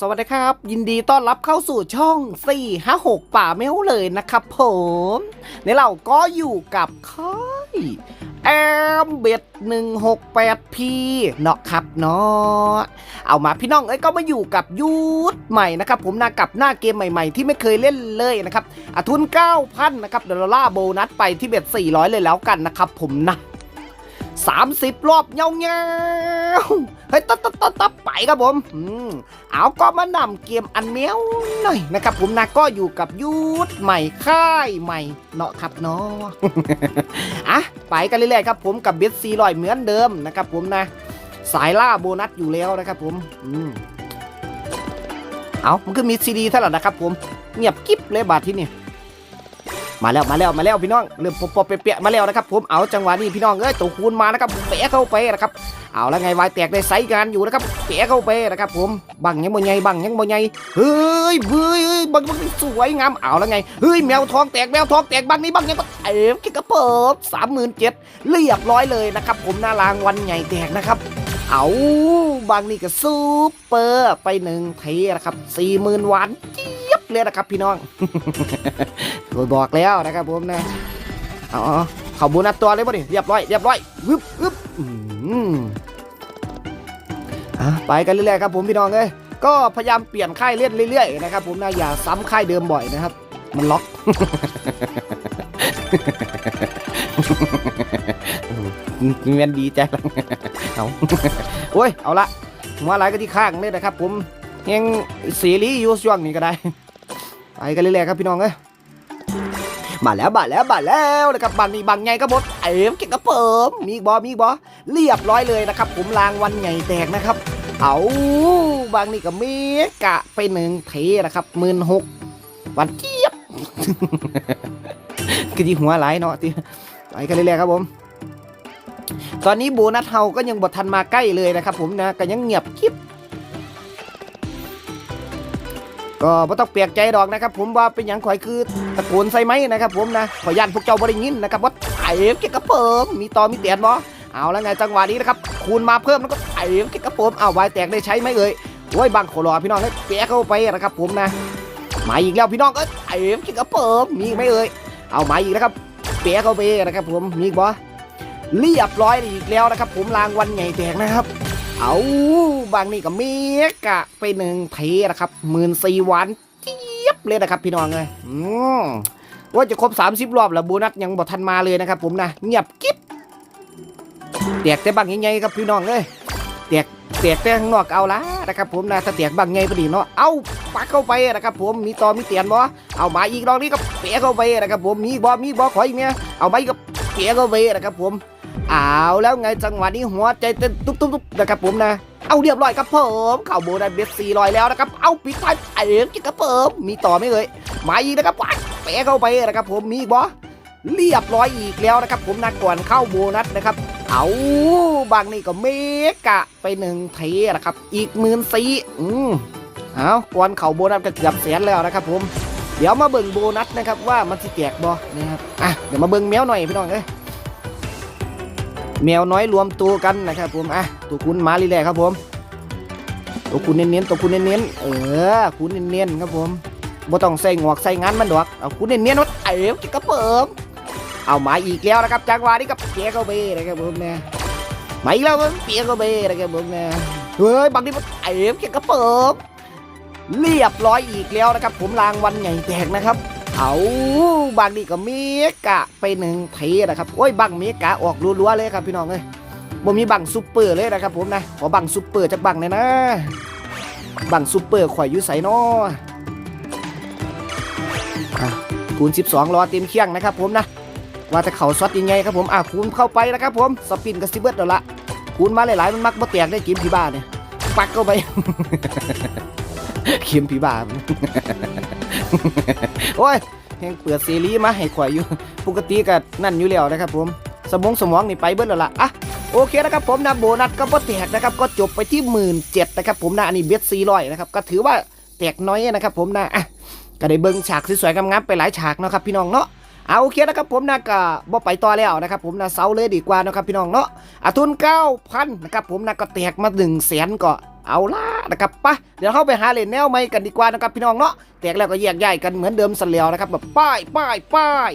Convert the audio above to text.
สวัสดีครับ ยินดีต้อนรับเข้าสู่ช่อง 4 5 6 ป่าเมลเลยนะครับผมในเราก็อยู่กับค่ายแอมเบ็ด168 p เนาะครับเนาะเอามาพี่น้องเอ้ยก็มาอยู่กับยูทใหม่นะครับผมนะกับหน้าเกมใหม่ๆ ที่ไม่เคยเล่นเลยนะครับอทุน 9,000 นะครับเดอลลาร์โบนัสไปที่เบ็ด400 เลยแล้วกันนะครับผมนะ 30 รอบเงาเงาเฮ้ยตัดตัดตัดตัดไปครับผมอืมเอาก็มานำเกมอันเมียวหน่อยนะครับ ผมนะก็อยู่กับยูทใหม่ค่ายใหม่เนาะครับเนาะอะไปกันเรื่อยๆครับผมกับเบสซีลอยเหมือนเดิมนะครับ ผมนะ สายล่าโบนัสอยู่แล้วนะครับ ผมอืมเอามันก็มีซีดีเท่าไหร่นะครับ ผมเงียบกิ๊บเลยบาทที่นี่ มาแล้วมาแล้วมาแล้วพี่น้องเริ่มปอๆเปียๆมาแล้วนะครับผมเอาจังหวะนี้พี่น้องเอ้ยตัวคูณมานะครับเปะเข้าไปนะครับเอาแล้วไงวายแตกได้ไซงานอยู่นะครับเปะเข้าไปนะครับผมบังยังบ่ใหญ่บังยังบ่ใหญ่เฮ้ยเฮ้ยเฮ้ยบังบังสวยงามเอาแล้วไงเฮ้ยแมวทองแตกแมวทองแตกบังนี้บังยังเอ๋กิ๊กกระเปิบสามหมื่นเจ็ดเรียบร้อยเลยนะครับผมหน้ารางวันใหญ่แตกนะครับเอาบางนี่ก็ซูเปอร์ไปหนึ่งเทนะครับสี่หมื่นวันเจี๊ยบ เลยนะครับพี่น้องโดยบอกแล้วนะครับผมนะอาเอเขาบูนัดตัวเลยป่ดิเรียบร้อยเรียบร้อยวึบวึบอะไปกันเรื่อยๆครับผมพี่น้องเอ้ยก็พยายามเปลี่ยนค่ายเล่นเรื่อยๆนะครับผมนะอย่าซ้ำค่ายเดิมบ่อยนะครับ มันล็อกเงินดีใจละเอาโอ้ยเอาละหัวอะไรก็ที่ข้างเลยนะครับผมยังเสรีอยู่ช่วงนี้ก็ได้ ไปกันเรื่อยๆครับพี่น้องเอ้ยมาแล้วมาแล้วมาแล้วนะครับบันนี้บังไงก็บดเอ็มเก่งกระเปิมมีบอมีบอเรียบร้อยเลยนะครับ ผมรางวันใหญ่แตกนะครับ เอาบางนี่ก็เมกะไปหนึ่งเทนะครับหมื่นหกวันเจี๊ยบคือที่หัวไหลายเนาะที่ไปกันเรื่อยๆครับผม ตอนนี้โบนัสเฮาก็ยังบททันมาใกล้เลยนะครับ ผมนะก็ยังเงียบคลิป ก็ไม่ต้องเปียกใจดอกนะครับ ผมว่าเป็นอย่างข่อยคือตะโกนใส่ไหมนะครับ ผมนะขอย่านพวกเจ้าบริยินนะครับว่าไอ้เก็กระเปิมมีต่อมีเตียนบ่เอาแล้วไงจังหวะนี้นะครับคูณมาเพิ่มแล้วก็ไอ้เก็กระเปิมเอาวายแตกได้ใช้ไหมเอ่ยโอ้ยบังโคลอพี่น้องให้เปียกเข้าไปนะครับ ผมนะมาอีกแล้วพี่น้องก็ไอ้เก็กระเปิมมีไหมเอ่ยเอามาอีกนะครับเปียกเข้าไปนะครับ ผมมีบ่เรียบร้อยอีกแล้วนะครับ ผมรางวัลใหญ่แตกนะครับ เอาบางนี่ก็เมกะไปหนึ่งเทนะครับหมื่นสี่วันเจี๊ยบเลยนะครับพี่น้องเลยอืมว่าจะครบ 30 รอบแล้วโบนัสยังบ่ทันมาเลยนะครับผมนะเงียบกิ๊บแตกแต่บางใหญ่ๆครับพี่น้องเลยแตกแตกแต่ข้างนอกเอาละนะครับผมนะถ้าแตกบางใหญ่พอดีเนาะเอาปักเข้าไปนะครับผมมีตอมีเตียนบ่เอามาอีกรอบนี้ก็เปะเข้าไปนะครับผมมีบ่มีบ่ขออีกเนี่ยเอามาอีกก็เปะเข้าไปนะครับผม เอาแล้วไงจังหวะนี้หัวใจเต้นตุ๊บๆๆนะครับผมนะ เอาเรียบร้อยครับผมเข่าโบได้เบสสี่ลอยแล้วนะครับ เอาปิดท้ายเอ็มกินครับผมมีต่อไหมเอ่ยมาอีกนะครับว้ายเปะเข้าไปนะครับผมมีบ่เรียบร้อยอีกแล้วนะครับ ผมนะก่อนเข้าโบนัสนะครับ เอาบางนี่ก็เมกะไปหนึ่งเทนะครับ อีกหมื่นสี่อืมเอาก่อนเข้าโบนัสก็เกือบแสนแล้วนะครับ ผม เดี๋ยวมาเบิ่งโบนัสนะครับว่ามันสิแจกบ่นะครับอะเดี๋ยวมาเบิ่งแมวหน่อยพี่น้องเอ้ย แมวน้อยรวมตัวกันนะครับผมอะตัวคุณมาลีแหละครับผม ตัวคุณเน้นๆตัวคุณเน้นๆเออคุณเน้นๆครับผมบ่ต้องใส่งวกใส่งานมันดอกเอาคุณเน้นๆวัดเอ๋วจิกกระเปิมเอามาอีกแล้วนะครับจังหวะนี้กับเปียกเข้าไปนะครับผมเนี่ยมาอีกแล้วครับเปียกเข้าไปนะครับผมเนี่ยเฮ้ยบางทีมันเอ๋วจิกกระเปิมเรียบร้อยอีกแล้วนะครับ ผมรางวัลใหญ่แตกนะครับ เอาบางนี่ก็เมกะไปหนึ่งเทนะครับโอ้ยบังเมกะออกรัวๆเลยครับพี่น้องเอ้ยบ่มีบังซุปเปอร์เลยนะครับผมนะขอบังซุปเปอร์จากบังหน่อยนะบังซุปเปอร์ข่อยอยู่ใส่นออะคูณ 12 รอเต็มเคียงนะครับผมนะว่าจะเข่าซอดยังไงครับผมอะคูณเข้าไปนะครับผมสปินกับซิเบิร์ดแล้วละคูณมาหลายๆมันมักบ่แตกได้กิมผีบ้าเนี่ยปักเข้าไปเข็มผีบ้า โอ้ยแห่งเปิดซีรีส์มาให้ข่อยอยู่ ปกติก็นั่นอยู่แล้วนะครับผม สมองสมองนี่ไปเบิดแล้วล่ะอะโอเคนะครับผมนะโบนัสก็บ่แตกนะครับก็จบไปที่หมื่นเจ็ดนะครับผมนะอันนี้เบสซีร้อยนะครับก็ถือว่าแตกน้อยนะครับผมนะอะก็ได้เบิ่งฉากสวยๆงามๆไปหลายฉากเนาะครับพี่น้องเนาะเอาโอเคนะครับผมนะก็บ่ไปต่อแล้วนะครับผมนะเซาเลยดีกว่านะครับพี่น้องเนาะอาทุน9,000นะครับผมนะก็แตกมา1แสนก็เอาละ นะครับปะเดี๋ยวเข้าไปหาเลนแนวใหม่กันดีกว่านะครับพี่น้องเนาะแตกแล้วก็แยกย้ายกันเหมือนเดิมสันแล้วนะครับแบบป้ายป้ายป้าย